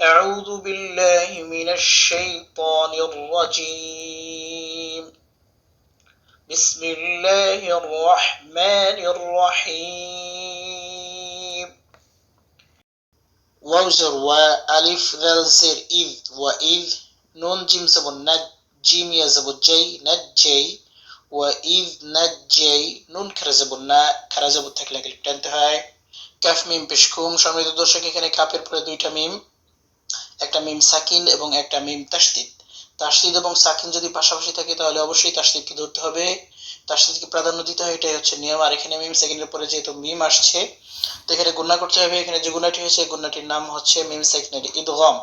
أعوذ بالله من الشيطان الرجيم بسم الله الرحمن الرحيم ووزر وألف ذل زر إذ وإذ نون جيم زبون نج جيم يا زبون جي نجي وإذ نجي نون كرا زبون نا كرا زبون تكلا كلب تنتهاي calf মিম পেশকুম সম্মিলিত দর্শক এখানে কাপের পরে দুইটা মিম একটা মিম সাকিন এবং একটা মিম তাসদিদ। তাসদিদ এবং সাকিন যদি পাশাপাশি থাকে, তাহলে অবশ্যই তাসদিদকে ধরতে হবে। তাসদিদকে প্রাধান্য দিতে হয়, এটাই হচ্ছে নিয়ম। আর এখানে মিম সেকেন্ডের পরে যেহেতু মিম আসছে, তো এখানে গুণা করতে হবে। এখানে যে গুণাটি হয়েছে, গুণাটির নাম হচ্ছে মিম সেকেন্ডের ঈদগম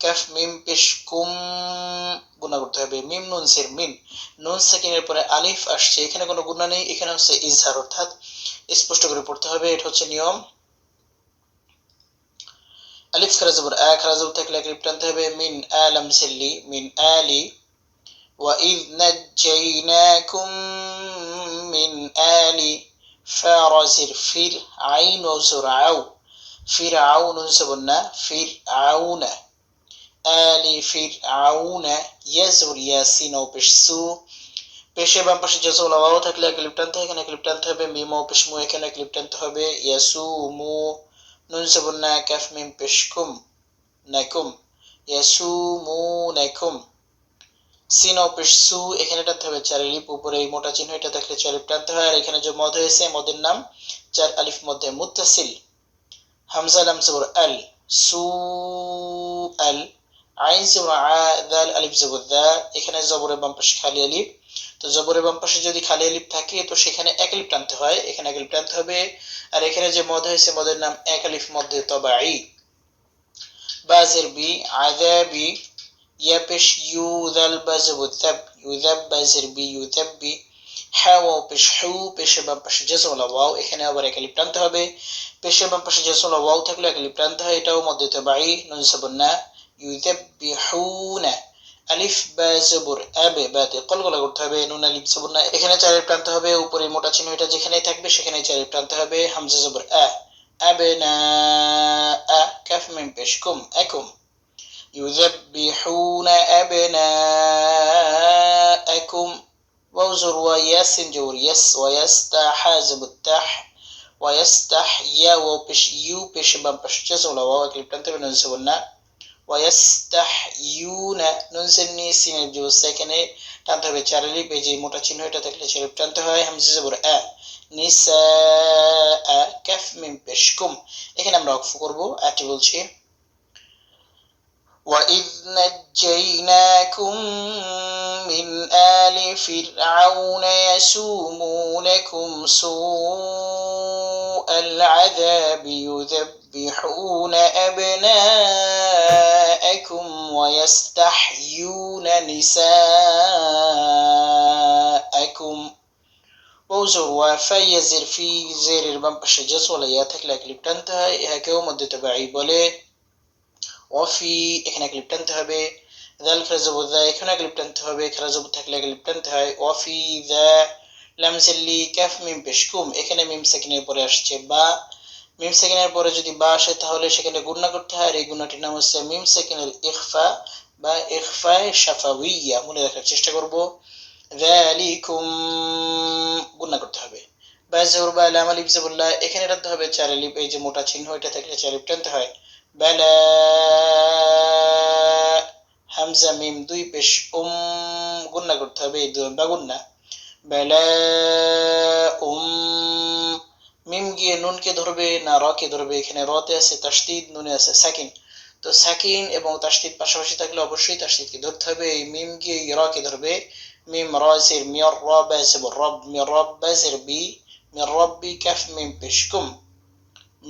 ক্যাফ, মিম, পেশ, কুম, গুণা করতে হবে। মিম, নুন, সের মিম নুন সেকেন্ডের পরে আলিফ আসছে। এখানে কোনো গুণা নেই, এখানে হচ্ছে ইজহার, অর্থাৎ স্পষ্ট করে পড়তে হবে। এটা হচ্ছে নিয়ম। আলিফ খারা জবর আ খারা জবর থাকলে আলিফ টানতে হবে মিন আলাম সিল্লি মিন আলি وإذ نجيناكم من آل فرزر فر عين وزرعو فرعون زبنا فرعون آل فرعون يزر ياسين وبشسو পেশে বাম পাশে যে সোলা ওয়াও থাকলে ক্লিপ টানতে হয় এখানে ক্লিপ টানতে হবে মিমো পেশমু এখানে ক্লিপ টানতে হবে ইয়াসু মু নুন সাবুন্না কাফ মিম পেশকুম নাকুম, ইয়াসুমুনাকুম। সিন ও পেশসু এখানে টানতে হবে চার আলিফ উপরে এই মোটা চিহ্ন, এটা থাকলে চার আলিফ টানতে হয়। আর এখানে যে মদ হয়েছে মদের নাম চার আলিফ মধ্যে মুত্তাসিল। হামজা, লাম, জবর, আল, সু, আল, আইন, জবর, আ, দাল, আলিফ, জবর, দা। এখানে জবরের বাম পাশে খালি আলিফ তো জবরের বাম পাশে যদি খালি আলিফ থাকে, তো সেখানে এক আলিফ টানতে হয়। এখানে এক আলিফ টানতে হবে। আর এখানে যে মদ হয়েছে, মদের নাম এক আলিফ মধ্যে তবাই বাজের বি আদাবি ইয়াপেশ ইউদাল বাজবু তাব ইউদাব বাজের বি ইউদাব্বি হাও পেশ হু পেশে বাম পাশে জেসলা ওয়াও। এখানে আবার এক আলিফ টানতে হবে। পেশে বাম পাশে জেসলা ওয়াও থাকলে এক আলিফ টানতে হয়। এটাও মধ্যে তবাই নুন সাবন্না ইউদাব্বিহুনা আলিফ বা জবর আবে বাতে কলগলা করতে হবে নুন আলিফ জবর না এখানে চারের প্রান্ত হবে উপরে মোটা চিহ্ন এটা যেখানেই থাকবে সেখানে চারের প্রান্ত হবে হামজা জবর আ আবে না আ কাফ মিম পেশ কুম একুম يذبحون أبناءكم ووزر وياسن جور يس ويستحازب التح ويستحيا وبش يو بش بام بش جزم لو وكلي بتنتبه بننسبنا ওয়াস্তাহইউনা নুন সেমনি সিনের জো সেখানে টানতে হবে চার লিপ এই যে মোটা চিহ্ন এটা থাকলে চার টানতে হয় হামজা জবর আ নিসা আ কাফ মিম পেশকুম এখানে আমরা অক্ফ করব আটি বলছি وإذ نجيناكم من آل فرعون يسومونكم سوء العذاب يذبحون تذبحون أبناءكم ويستحيون نساءكم. بوزر وفي زر في زر ربما بشجس ولا ياتك لك لبتنتها هكو مدة تبعي بولي. وفي إحنا كلبتنتها بي. ذلك رزب ذا إحنا كلبتنتها بي كرزب لك كلبتنتها وفي ذا لمس اللي كف من بشكوم إحنا ممسكني بريش تبا মিম সেকেন্ডের পরে যদি বা আসে, তাহলে সেখানে গুণা করতে হয়। আর এই গুণাটির নাম হচ্ছে মিম সেকেন্ডের ইখফা বা ইখফায় সাফাউইয়া মনে রাখার চেষ্টা করব। যালিকুম গুণা করতে হবে। বা জোর বা লাম আলিফ জাবুল্লাহ এখানে টানতে হবে চার আলিফ। এই যে মোটা চিহ্ন, এটা থাকলে চার আলিফ টানতে হয়। বেলা হামজা মিম, দুই পেশ উম গুন্না করতে হবে, এই দুই বা গুন্না বেলা গিয়ে নুনকে ধরবে না রকে ধরবে, এখানে রতে আছে তাসদিদ নুনে আছে, সাকিন। তো সাকিন এবং তাসদিদ পাশাপাশি থাকলে অবশ্যই তাসদিদকে ধরতে হবে। এই মিম গিয়ে রকে ধরবে। মিম রাজের মিয়র রব আছে রব, মিয়র রব বাজের বি, মিয়র রব্বি কাফ মিম পেশকুম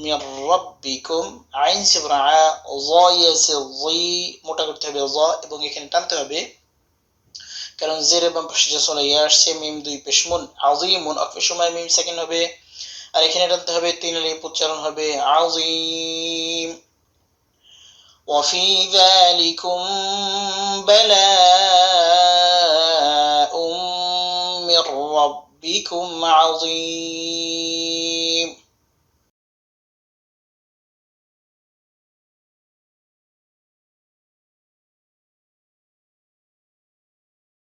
মির রব্বিকুম আইন সিবরা জয়েছে জি মোটা করতে হবে, জ, এবং এখানে টানতে হবে। কারণ জের এবং পাশে যে চলে আসছে, মিম দুই পেশমুন আজিমুন অফের সময় মিম সেকেন্ড হবে। আর এখানে টানতে হবে তিন লিপ উচ্চারণ হবে আজিম وفي ذلكم بلاء من ربكم عظيم